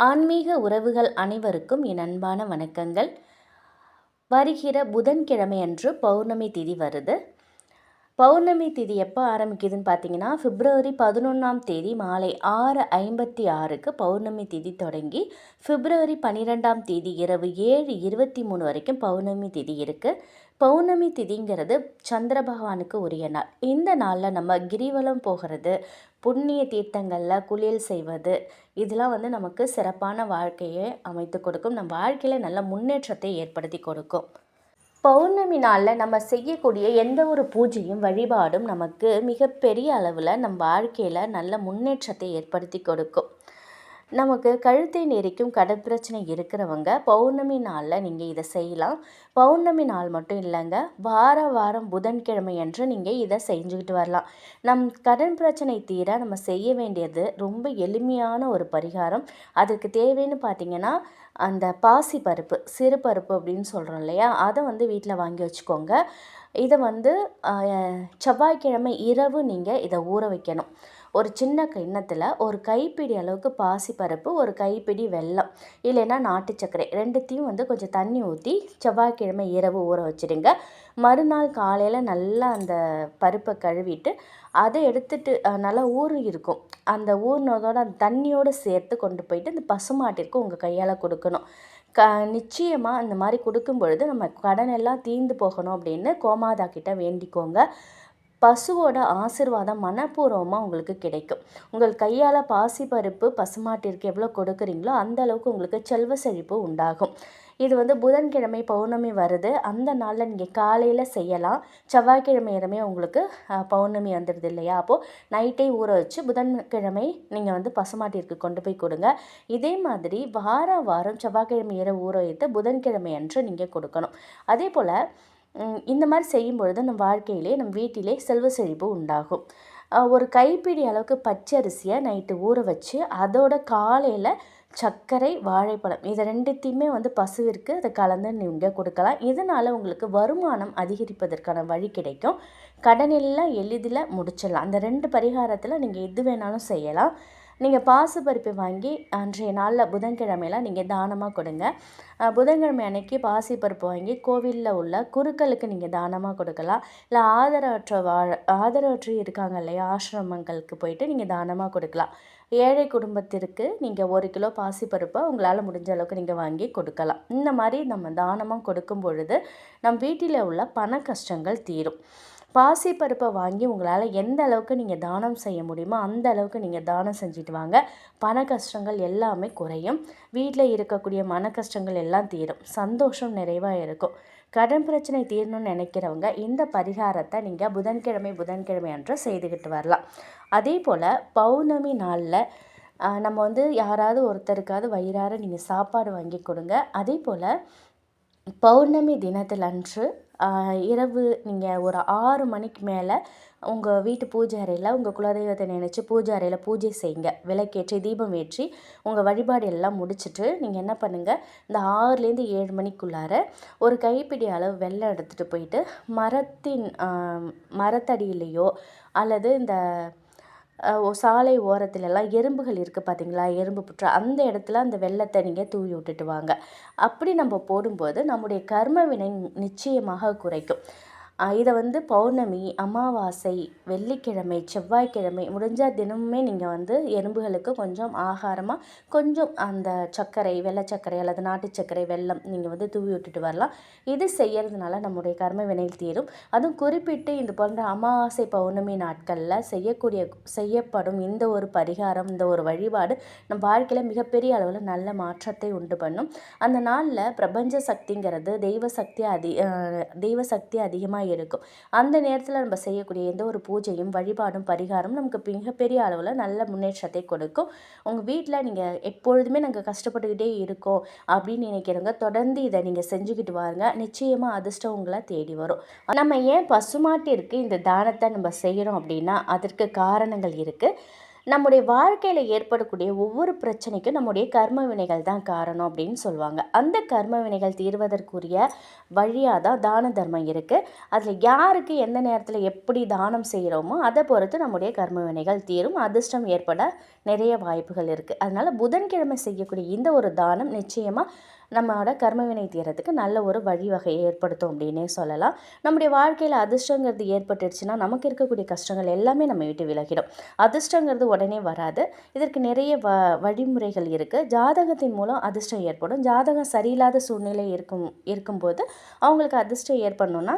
ஆன்மீக உறவுகள் அனைவருக்கும் என் அன்பான வணக்கங்கள். வருகிற புதன்கிழமை அன்று பௌர்ணமி திதி வருது. பௌர்ணமி திதி எப்போ ஆரம்பிக்குதுன்னு பார்த்தீங்கன்னா பிப்ரவரி பதினொன்றாம் தேதி மாலை ஆறு ஐம்பத்தி ஆறுக்கு பௌர்ணமி திதி தொடங்கி பிப்ரவரி பன்னிரெண்டாம் தேதி இரவு ஏழு இருபத்தி மூணு வரைக்கும் பௌர்ணமி திதி இருக்குது பௌர்ணமி திதிங்கிறது சந்திர பகவானுக்கு உரிய நாள். இந்த நாளில் நம்ம கிரிவலம் போகிறது புண்ணிய தீர்த்தங்களில் குளியல் செய்வது இதெல்லாம் வந்து நமக்கு சிறப்பான வாழ்க்கையை அமைத்து கொடுக்கும். நம் வாழ்க்கையில் நல்ல முன்னேற்றத்தை ஏற்படுத்தி கொடுக்கும். பௌர்ணமி நாளில் நம்ம செய்யக்கூடிய எந்த ஒரு பூஜையும் வழிபாடும் நமக்கு மிகப்பெரிய அளவில் நம் வாழ்க்கையில் நல்ல முன்னேற்றத்தை ஏற்படுத்தி கொடுக்கும். நமக்கு கழுத்தை நெரிக்கும் கடற்பிரச்சனை இருக்கிறவங்க பௌர்ணமி நாளில் நீங்கள் இதை செய்யலாம். பௌர்ணமி நாள் மட்டும் இல்லைங்க வார வாரம் புதன்கிழமை அன்று நீங்கள் இதை செஞ்சுக்கிட்டு வரலாம். நம் கடன் பிரச்சனை தீர நம்ம செய்ய வேண்டியது ரொம்ப எளிமையான ஒரு பரிகாரம். அதுக்கு தேவைன்னு பார்த்தீங்கன்னா அந்த பாசி பருப்பு சிறு பருப்பு அப்படின்னு சொல்கிறோம் இல்லையா? அதை வந்து வீட்டில் வாங்கி வச்சுக்கோங்க. இதை வந்து செவ்வாய்க்கிழமை இரவு நீங்கள் இதை ஊற வைக்கணும். ஒரு சின்ன கிண்ணத்தில் ஒரு கைப்பிடி அளவுக்கு பாசிப்பருப்பு ஒரு கைப்பிடி வெல்லம் இல்லைன்னா நாட்டு சர்க்கரை ரெண்டுத்தையும் வந்து கொஞ்சம் தண்ணி ஊற்றி செவ்வாய்க்கிழமை இரவு ஊற வச்சுடுங்க. மறுநாள் காலையில் நல்லா அந்த பருப்பை கழுவிட்டு அதை எடுத்துட்டு நல்லா ஊறி இருக்கும். அந்த ஊறினதோட அந்த தண்ணியோடு சேர்த்து கொண்டு போயிட்டு இந்த பசுமாட்டிற்கு உங்கள் கையால் கொடுக்கணும். க நிச்சயமாக அந்த மாதிரி கொடுக்கும் பொழுது நம்ம கடன் எல்லாம் தீர்ந்து போகணும் அப்படின்னு கோமாதா கிட்ட வேண்டிக்கோங்க. பசுவோட ஆசிர்வாதம் மனப்பூர்வமாக உங்களுக்கு கிடைக்கும். உங்கள் கையால் பாசி பருப்பு பசுமாட்டிற்கு எவ்வளோ கொடுக்குறீங்களோ அந்த அளவுக்கு உங்களுக்கு செல்வ செழிப்பு உண்டாகும். இது வந்து புதன்கிழமை பௌர்ணமி வருது. அந்த நாளில் நீங்கள் காலையில் செய்யலாம். செவ்வாய்க்கிழமை இடமே உங்களுக்கு பௌர்ணமி வந்துடுது இல்லையா? அப்போது நைட்டே ஊற வச்சு புதன்கிழமை நீங்கள் வந்து பசுமாட்டிற்கு கொண்டு போய் கொடுங்க. இதே மாதிரி வார வாரம் செவ்வாய்க்கிழமை இரவு ஊற வைத்து புதன்கிழமை அன்று நீங்கள் கொடுக்கணும். அதே போல் இந்த மாதிரி செய்யும் பொழுது நம் வாழ்க்கையிலே நம் வீட்டிலே செல்வ செழிப்பு உண்டாகும். ஒரு கைப்பிடி அளவுக்கு பச்சரிசியை நைட்டு ஊற வச்சு அதோட காலையில் சர்க்கரை வாழைப்பழம் இது ரெண்டுத்தையுமே வந்து பசுவிற்கு அதை கலந்து நீங்கள் கொடுக்கலாம். இதனால் உங்களுக்கு வருமானம் அதிகரிப்பதற்கான வழி கிடைக்கும். கடனெல்லாம் எளிதில் முடிச்சிடலாம். அந்த ரெண்டு பரிகாரத்தில் நீங்கள் எது வேணாலும் செய்யலாம். நீங்கள் பாசிப்பருப்பு பருப்பு வாங்கி அன்றைய நாளில் புதன்கிழமையெல்லாம் நீங்கள் தானமாக கொடுங்க. புதன்கிழமை அன்னைக்கு பாசிப்பருப்பு வாங்கி கோவிலில் உள்ள குருக்களுக்கு நீங்கள் தானமாக கொடுக்கலாம். இல்லை ஆதரவற்ற வாழ ஆதரவற்று இருக்காங்க இல்லையா ஆசிரமங்களுக்கு போயிட்டு நீங்கள் தானமாக கொடுக்கலாம். ஏழை குடும்பத்திற்கு நீங்கள் ஒரு கிலோ பாசிப்பருப்பை உங்களால் முடிஞ்ச அளவுக்கு நீங்கள் வாங்கி கொடுக்கலாம். இந்த மாதிரி நம்ம தானமாக கொடுக்கும் பொழுது நம் வீட்டில் உள்ள பண கஷ்டங்கள் தீரும். பாசி பருப்பை வாங்கி உங்களால் எந்த அளவுக்கு நீங்கள் தானம் செய்ய முடியுமோ அந்த அளவுக்கு நீங்கள் தானம் செஞ்சுட்டு வாங்க. பண கஷ்டங்கள் எல்லாமே குறையும். வீட்டில் இருக்கக்கூடிய மன கஷ்டங்கள் எல்லாம் தீரும். சந்தோஷம் நிறைவாக இருக்கும். கடன் பிரச்சனை தீரணும்னு நினைக்கிறவங்க இந்த பரிகாரத்தை நீங்கள் புதன்கிழமை புதன்கிழமை அன்று செய்துக்கிட்டு வரலாம். அதே போல் பௌர்ணமி நாளில் நம்ம வந்து யாராவது ஒருத்தருக்காவது வயிறார நீங்கள் சாப்பாடு வாங்கி கொடுங்க. அதே போல் பௌர்ணமி தினத்தில் அன்று இரவு நீங்கள் ஒரு ஆறு மணிக்கு மேலே உங்கள் வீட்டு பூஜை அறையில் உங்கள் குலதெய்வத்தை நினச்சி பூஜை அறையில் பூஜை செய்யுங்க. விளக்கேற்றி தீபம் ஏற்றி உங்கள் வழிபாடு எல்லாம் முடிச்சுட்டு நீங்கள் என்ன பண்ணுங்கள் இந்த ஆறுலேருந்து ஏழு மணிக்குள்ளார ஒரு கைப்பிடி அளவு வெள்ளம் எடுத்துகிட்டு போயிட்டு மரத்தின் மரத்தடியிலையோ அல்லது இந்த சாலை ஓரத்துலலாம் எறும்புகள் இருக்குது பார்த்தீங்களா எறும்பு புற்று. அந்த இடத்துல அந்த வெள்ளத்தை நீங்கள் தூவி விட்டுட்டு வாங்க. அப்படி நம்ம போடும்போது நம்முடைய கர்ம வினை நிச்சயமாக குறைக்கும். இதை வந்து பௌர்ணமி அமாவாசை வெள்ளிக்கிழமை செவ்வாய்க்கிழமை முடிஞ்சால் தினமுமே நீங்கள் வந்து எறும்புகளுக்கு கொஞ்சம் ஆகாரமாக கொஞ்சம் அந்த சர்க்கரை வெள்ளை சர்க்கரை அல்லது நாட்டு சர்க்கரை வெள்ளம் நீங்கள் வந்து தூவி விட்டுட்டு வரலாம். இது செய்கிறதுனால நம்முடைய கர்ம வினையில் தீரும். அதுவும் குறிப்பிட்டு இது போன்ற அமாவாசை பௌர்ணமி நாட்களில் செய்யக்கூடிய செய்யப்படும் இந்த ஒரு பரிகாரம் இந்த ஒரு வழிபாடு நம் வாழ்க்கையில் மிகப்பெரிய அளவில் நல்ல மாற்றத்தை உண்டு பண்ணும். அந்த நாளில் பிரபஞ்ச சக்திங்கிறது தெய்வ சக்தி அதி தெய்வ சக்தி அதிகமாக இருக்கும் அந்த நேரத்தில் நம்ம செய்யக்கூடிய எந்த ஒரு பூஜையும் வழிபாடும் பரிகாரம் நமக்கு மிகப்பெரிய அளவில் நல்ல முன்னேற்றத்தை கொடுக்கும். உங்கள் வீட்டில் நீங்கள் எப்பொழுதுமே நாங்கள் கஷ்டப்பட்டுக்கிட்டே இருக்கோம் அப்படின்னு நினைக்கிறவங்க தொடர்ந்து இதை நீங்கள் செஞ்சுக்கிட்டு வாருங்க. நிச்சயமாக அதிர்ஷ்டம் உங்களை தேடி வரும். நம்ம ஏன் பசுமாட்டிற்கு இந்த தானத்தை நம்ம செய்கிறோம் அப்படின்னா அதற்கு காரணங்கள் இருக்குது நம்முடைய வாழ்க்கையில் ஏற்படக்கூடிய ஒவ்வொரு பிரச்சனைக்கும் நம்முடைய கர்ம வினைகள் தான் காரணம் அப்படின்னு சொல்லுவாங்க. அந்த கர்ம வினைகள் தீர்வதற்குரிய வழியாக தான் தான தர்மம் இருக்குது அதில் யாருக்கு எந்த நேரத்தில் எப்படி தானம் செய்கிறோமோ அதை பொறுத்து நம்முடைய கர்ம வினைகள் தீரும். அதிர்ஷ்டம் ஏற்பட நிறைய வாய்ப்புகள் இருக்குது அதனால் புதன்கிழமை செய்யக்கூடிய இந்த ஒரு தானம் நிச்சயமாக நம்மளோட கர்மவினை தீரத்துக்கு நல்ல ஒரு வழிவகையை ஏற்படுத்தும் அப்படின்னே சொல்லலாம். நம்முடைய வாழ்க்கையில் அதிர்ஷ்டங்கிறது ஏற்பட்டுடுச்சுன்னா நமக்கு இருக்கக்கூடிய கஷ்டங்கள் எல்லாமே நம்ம விட்டு விலகிடும். அதிர்ஷ்டங்கிறது உடனே வராது. இதற்கு நிறைய வ வழிமுறைகள் இருக்குது ஜாதகத்தின் மூலம் அதிர்ஷ்டம் ஏற்படும். ஜாதகம் சரியில்லாத சூழ்நிலை இருக்கும் இருக்கும்போது அவங்களுக்கு அதிர்ஷ்டம் ஏற்படணும்னா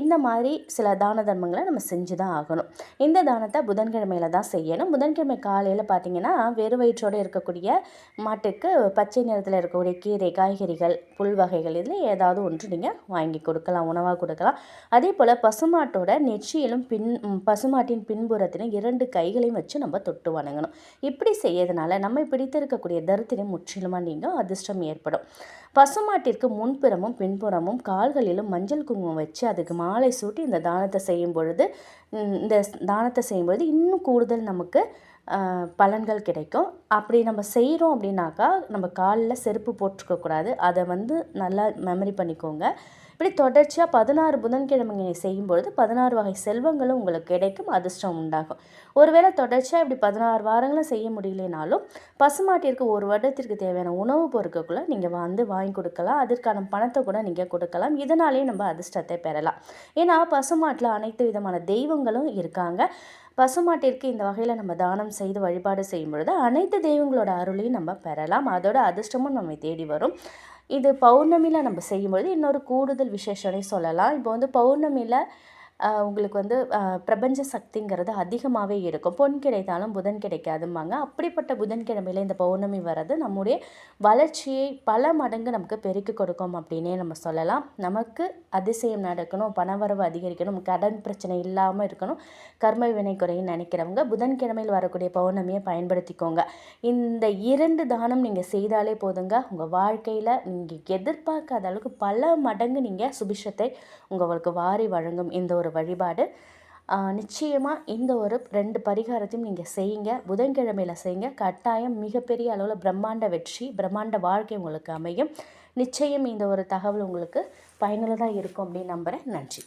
இந்த மாதிரி சில தான தர்மங்களை நம்ம செஞ்சு தான் ஆகணும். இந்த தானத்தை புதன்கிழமையில் தான் செய்யணும். புதன்கிழமை காலையில் பார்த்தீங்கன்னா வெறு வயிற்றோடு இருக்கக்கூடிய மாட்டுக்கு பச்சை நிறத்தில் இருக்கக்கூடிய கீரை காய்கறிகள் புல் வகைகள் இதில் ஏதாவது ஒன்று நீங்கள் வாங்கி கொடுக்கலாம் உணவாக கொடுக்கலாம். அதே போல் பசுமாட்டோட நெற்றியிலும் பின் பசுமாட்டின் பின்புறத்திலும் இரண்டு கைகளையும் வச்சு நம்ம தொட்டு வணங்கணும். இப்படி செய்யறதுனால நம்ம பிடித்திருக்கக்கூடிய தரித்திரம் முற்றிலுமாக நீங்கள் அதிர்ஷ்டம் ஏற்படும். பசுமாட்டிற்கு முன்புறமும் பின்புறமும் கால்களிலும் மஞ்சள் குங்குமம் வச்சு அதுக்கு மாலை சூட்டி இந்த தானத்தை செய்யும் பொழுது இந்த தானத்தை செய்யும்பொழுது இன்னும் கூடுதல் நமக்கு பலன்கள் கிடைக்கும். அப்படி நம்ம செய்கிறோம் அப்படின்னாக்கா நம்ம காலில் செருப்பு போட்டுருக்கக்கூடாது அதை வந்து நல்லா மெமரி பண்ணிக்கோங்க. இப்படி தொடர்ச்சியாக பதினாறு புதன்கிழமைங்க செய்யும்பொழுது பதினாறு வகை செல்வங்களும் உங்களுக்கு கிடைக்கும் அதிர்ஷ்டம் உண்டாகும். ஒருவேளை தொடர்ச்சியாக இப்படி பதினாறு வாரங்களும் செய்ய முடியலனாலும் பசுமாட்டிற்கு ஒரு வருடத்திற்கு தேவையான உணவுப் பொருட்களுக்குள்ளே நீங்கள் வந்து வாங்கி கொடுக்கலாம். அதற்கான பணத்தை கூட நீங்கள் கொடுக்கலாம். இதனாலேயே நம்ம அதிர்ஷ்டத்தை பெறலாம். ஏன்னா பசுமாட்டில் அனைத்து விதமான தெய்வங்களும் இருக்காங்க. பசுமாட்டிற்கு இந்த வகையில் நம்ம தானம் செய்து வழிபாடு செய்யும் பொழுது அனைத்து தெய்வங்களோட அருளையும் நம்ம பெறலாம். அதோட அதிர்ஷ்டமும் நம்ம தேடி வரும். இது பௌர்ணமியில் நம்ம செய்யும்பொழுது இன்னொரு கூடுதல் விசேஷனே சொல்லலாம். இப்போ வந்து பௌர்ணமியில் உங்களுக்கு வந்து பிரபஞ்ச சக்திங்கிறது அதிகமாகவே இருக்கும். பொன் கிடைத்தாலும் புதன் கிடைக்காதும்பாங்க. அப்படிப்பட்ட புதன்கிழமையில் இந்த பௌர்ணமி வர்றது நம்முடைய வளர்ச்சியை பல மடங்கு நமக்கு பெருக்கி கொடுக்கும் அப்படின்னே நம்ம சொல்லலாம். நமக்கு அதிசயம் நடக்கணும் பணவரவு அதிகரிக்கணும் கடன் பிரச்சனை இல்லாமல் இருக்கணும். கர்ம வினை குறையும் நினைக்கிறவங்க புதன்கிழமையில் வரக்கூடிய பௌர்ணமியை பயன்படுத்திக்கோங்க. இந்த இரண்டு தானம் நீங்கள் செய்தாலே போதுங்க. உங்கள் வாழ்க்கையில் நீங்கள் எதிர்பார்க்காத அளவுக்கு பல மடங்கு நீங்கள் சுபிஷத்தை உங்களுக்கு வாரி வழங்கும். இந்த ஒரு ஒரு வழிபாடு. நிச்சயமாக இந்த ஒரு ரெண்டு பரிகாரத்தையும் நீங்கள் செய்யுங்க. புதன்கிழமையில் செய்யுங்க. கட்டாயம் மிகப்பெரிய அளவில் பிரம்மாண்ட வெற்றி பிரம்மாண்ட வாழ்க்கை உங்களுக்கு அமையும். நிச்சயம் இந்த ஒரு தகவல் உங்களுக்கு பயனுள்ளதாக இருக்கும் அப்படின்னு நம்புகிறேன் நன்றி.